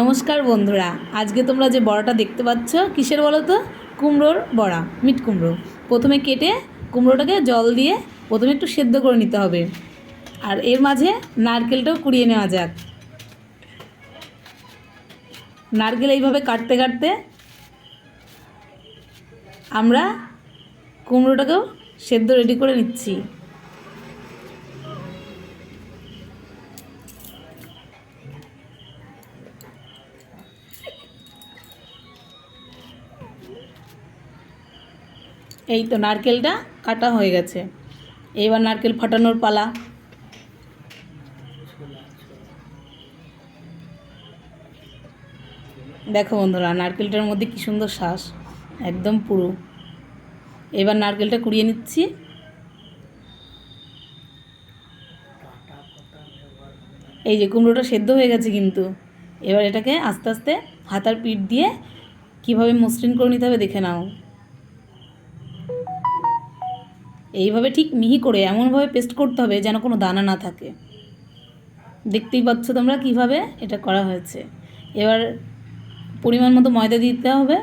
নমস্কার বন্ধুরা, আজকে তোমরা যে বড়াটা দেখতে পাচ্ছ, কিসের বলো তো? কুমড়োর বড়া, মিট কুমড়ো। প্রথমে কেটে কুমড়োটাকে জল দিয়ে প্রথমে একটু সেদ্ধ করে নিতে হবে। আর এর মাঝে নারকেলটাও কুড়িয়ে নেওয়া যাক। নারকেল এইভাবে কাটতে কাটতে আমরা কুমড়োটাকেও সেদ্ধ রেডি করে নিচ্ছি। এই তো নারকেলটা কাটা হয়ে গেছে। এইবার নারকেল ফাটানোর পালা। দেখো বন্ধুরা, নারকেলটার মধ্যে কি সুন্দর শ্বাস, একদম পুরো। এবার নারকেলটা কুড়িয়ে নিচ্ছি। এই যে কুমড়োটা সেদ্ধ হয়ে গেছে কিন্তু। এবার এটাকে আস্তে আস্তে হাতার পিঠ দিয়ে কীভাবে মসৃণ করে নিতে হবে দেখে নাও। এইভাবে ঠিক মিহি করে এমনভাবে পেস্ট করতে হবে যেন কোনো দানা না থাকে। দেখতেই পাচ্ছ তোমরা কীভাবে এটা করা হয়েছে। এবার পরিমাণ মতো ময়দা দিতে হবে।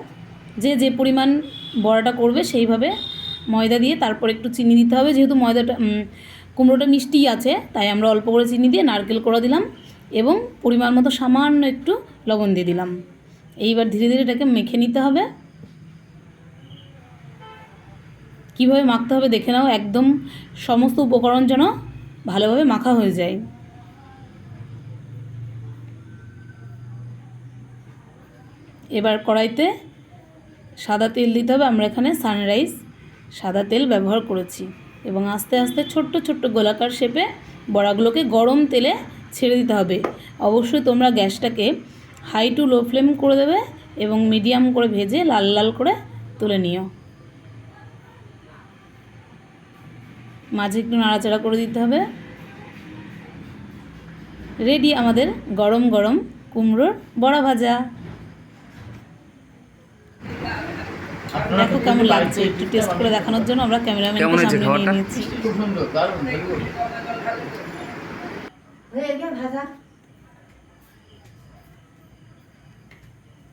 যে যে পরিমাণ বড়াটা করবে সেইভাবে ময়দা দিয়ে তারপর একটু চিনি দিতে হবে। যেহেতু ময়দাটা কুমড়োটা মিষ্টি আছে, তাই আমরা অল্প করে চিনি দিয়ে নারকেল করা দিলাম এবং পরিমাণ মতো সামান্য একটু লবণ দিয়ে দিলাম। এইবার ধীরে ধীরে এটাকে মেখে নিতে হবে। কীভাবে মাখতে হবে দেখে নাও, একদম সমস্ত উপকরণ যেন ভালোভাবে মাখা হয়ে যায়। এবার কড়াইতে সাদা তেল দিতে হবে, আমরা এখানে সানরাইজ সাদা তেল ব্যবহার করেছি এবং আস্তে আস্তে ছোট্ট ছোট্ট গোলাকার শেপে বড়াগুলোকে গরম তেলে ছেড়ে দিতে হবে। অবশ্যই তোমরা গ্যাসটাকে হাই টু লো ফ্লেম করে দেবে এবং মিডিয়াম করে ভেজে লাল লাল করে তুলে নিও। মাঝে একটু নাড়াচাড়া করে দিতে হবে। রেডি আমাদের গরম গরম কুমড়োর বড়া ভাজা। দেখো কেমন লাগছে একটু টেস্ট করে দেখানোর জন্য আমরা ক্যামেরাম্যানকে সামনে নিয়ে নিয়েছি। খুব সুন্দর দারুণ হয়ে গেল ভাজা।